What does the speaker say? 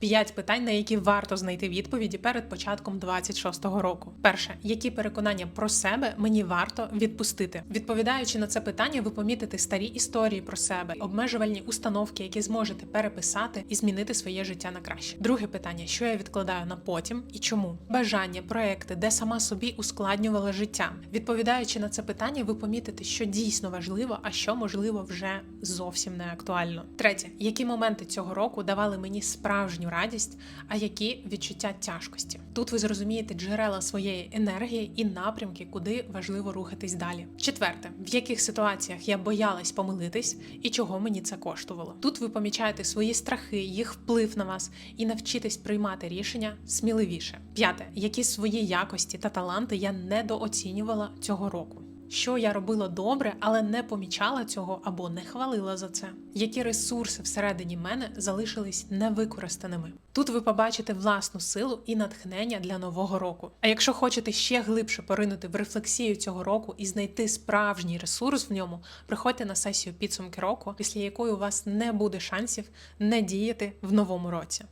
П'ять питань, на які варто знайти відповіді перед початком 26-го року. Перше, які переконання про себе мені варто відпустити? Відповідаючи на це питання, ви помітите старі історії про себе, обмежувальні установки, які зможете переписати і змінити своє життя на краще. Друге питання: що я відкладаю на потім і чому? Бажання, проекти, де сама собі ускладнювала життя. Відповідаючи на це питання, ви помітите, що дійсно важливо, а що можливо вже зовсім не актуально. Третє, які моменти цього року давали мені справжню радість, а які відчуття тяжкості. Тут ви зрозумієте джерела своєї енергії і напрямки, куди важливо рухатись далі. Четверте, в яких ситуаціях я боялась помилитись і чого мені це коштувало. Тут ви помічаєте свої страхи, їх вплив на вас і навчитесь приймати рішення сміливіше. П'яте, які свої якості та таланти я недооцінювала цього року. Що я робила добре, але не помічала цього або не хвалила за це. Які ресурси всередині мене залишились невикористаними. Тут ви побачите власну силу і натхнення для нового року. А якщо хочете ще глибше поринути в рефлексію цього року і знайти справжній ресурс в ньому, приходьте на сесію підсумки року, після якої у вас не буде шансів не діяти в новому році.